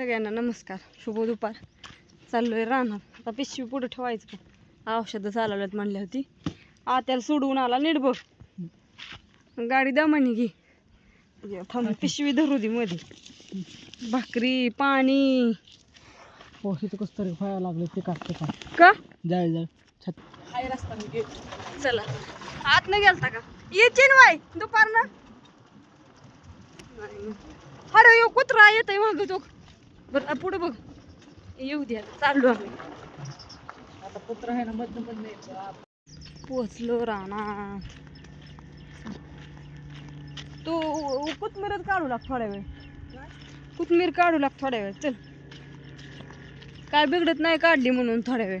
सगळ्यांना नमस्कार. शुभ दुपार. चाललोय रानात. आता पिशवी पुढे ठेवायचं का? औषधं चालवल्यात म्हणली होती. आत्याला सोडवून आला नीट बघ. गाडी दमानी घे. थांब पिशवी धरू दे मध्ये भाकरी पाणी. हो इथं कसं तरी व्हायला लागले ते काढते का? का? जाय जाय. छत. हाय रस्ता. चला. आत न गेलता का? येचीन वाय दुपारनं. अरे यो कुत्रा येतोय माग तो. बरं पुढे बघ. येऊ द्या चाललो आम्ही आता पुत्र आहे ना मधनं मधनं. पोचलो राणा. तू कोथमीरच काढू लाग थोड्या वेळ. कोथमीर काढू लाग थोड्या वेळ. चल. काय बिघडत नाही काढली म्हणून थोड्या वेळ.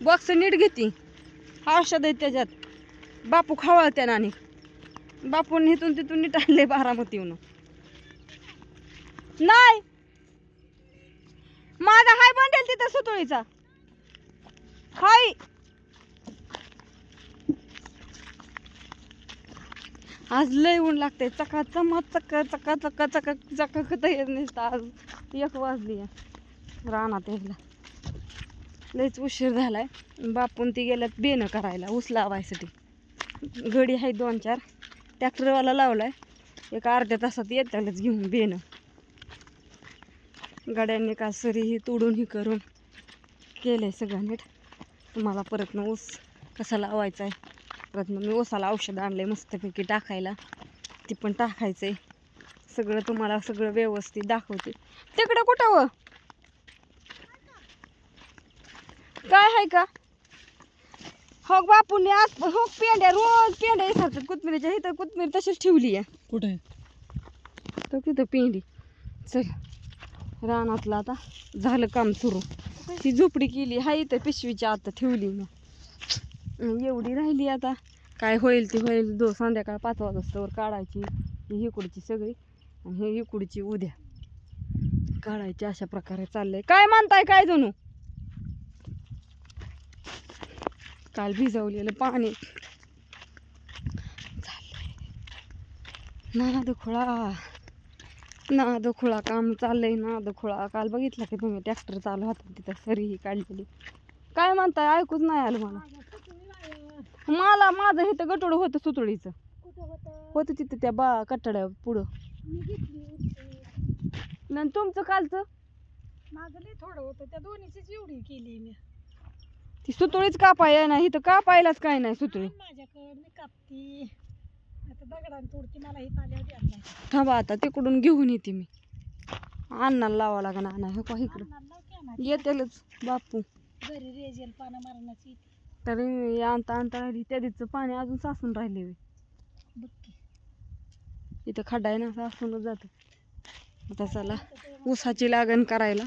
बॉक्स नीट घेती. औषध आहेत त्याच्यात. बापू खावाळत्या नानी बापून इथून तिथून नीट आणले बारामतीहून नाही! माझा हाय बंडेल तिथं सुतळीचा. हाय. आज लय ऊन लागते चका चमा चक चका चका चका चका तयार येत नसतं आज एक वाजली रानात यायला. लयच उशीर झालाय. बापून ती गेल्यात बेनं करायला ऊस लावायसाठी. गडी आहे दोन चार. ट्रॅक्टरवाला लावलाय. एक अर्ध्या तासात येतालच घेऊन बेनं गाड्यांनी का सरी ही तोडून ही करून केलंय सगळं नीट. तुम्हाला परत न ऊस कसा लावायचा आहे परत मी ऊसाला औषध आणलंय मस्तपैकी टाकायला. ती पण टाकायचंय. सगळं तुम्हाला सगळं व्यवस्थित दाखवते. तिकडं कुठं व? काय आहे का? हो बापूने आज हो पेंड्या रोज पेंड्या येतात कोथमिरीच्या इथं कोथमीर तशीच ठेवली आहे? कुठे तर तिथं पेंडी. चल. रानातलं आता झालं काम सुरू. ती झोपडी केली हाय इथं पिशवीच्या आता ठेवली मी. एवढी राहिली आता. काय होईल ती होईल दो संध्याकाळ पाच वाजतावर काढायची ही इकडची सगळी आणि हे इकडची उद्या. काढायची अशा प्रकारे चाललंय. काय मानताय काय जणू? काल भिजवलेलं पाणी. चाललंय. ना खुळा. नाद खुळा काम चाललंय नाद खुळा काल बघितलं की तुम्ही ट्रॅक्टर चालू होता तिथं सरीही काढलेली. काय म्हणताय? ऐकूच नाही आलं मला. मला माझं इथं गटोड होतं सुतळीचं. होतं तिथं त्या बा कट्टाड्या पुढं. आणि तुमचं कालचं? माझं लय थोडं होतं. त्या दोन्हीचीच एवढी केली मी. ती सुतळीच कापाय नाही इथं कापायलाच काय नाही सुतळी. माझ्याकडं कापती. दगडान तोडती मला थांबा आता तिकडून घेऊन येते मी. अन्नाला लावा लागणार ना हे का इकडं येतेलच बापू. घरी रेजेल पाना मारण्याची तरी आणता आणता राहिली त्या पाणी अजून सासून राहिले. बघ इथं खड्डा आहे ना सासूनच जातं. आता चला ऊसाची लागण करायला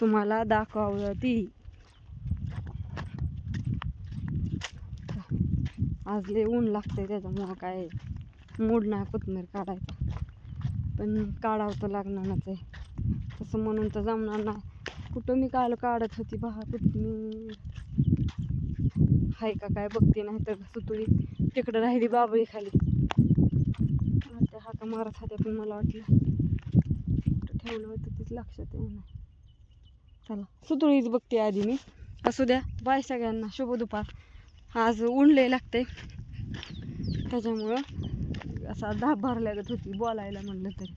तुम्हाला दाखवावं ती आज लय ऊन लागतंय त्याच्यामुळं काय. मूड नाही कोथमीर काढायचा. पण काढावं तर लागणारच आहे. तसं म्हणून तर जमणार नाही. कुठं मी काल काढत होती बहा कोथमीर हाय का काय बघते नाही तर सुतुळी तिकडं राहिली बाबळी खाली. त्या हाका मारत होत्या पण मला वाटलं कुठं ठेवलं होतं तीच लक्षात येईना. चला सुतुळीच बघते आधी मी. असू द्या बाय सगळ्यांना. शुभ दुपार. आज उंडले लागते त्याच्यामुळं असा धाप भरल्यागत होती बोलायला म्हणलं तरी.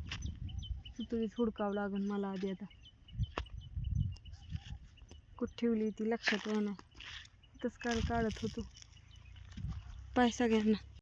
सुतळीच हुडकावं लागून मला आधी आता. कुठं ठेवली ती लक्षात येणार तसं काल काढत होतो. पैसा सगळ्यांना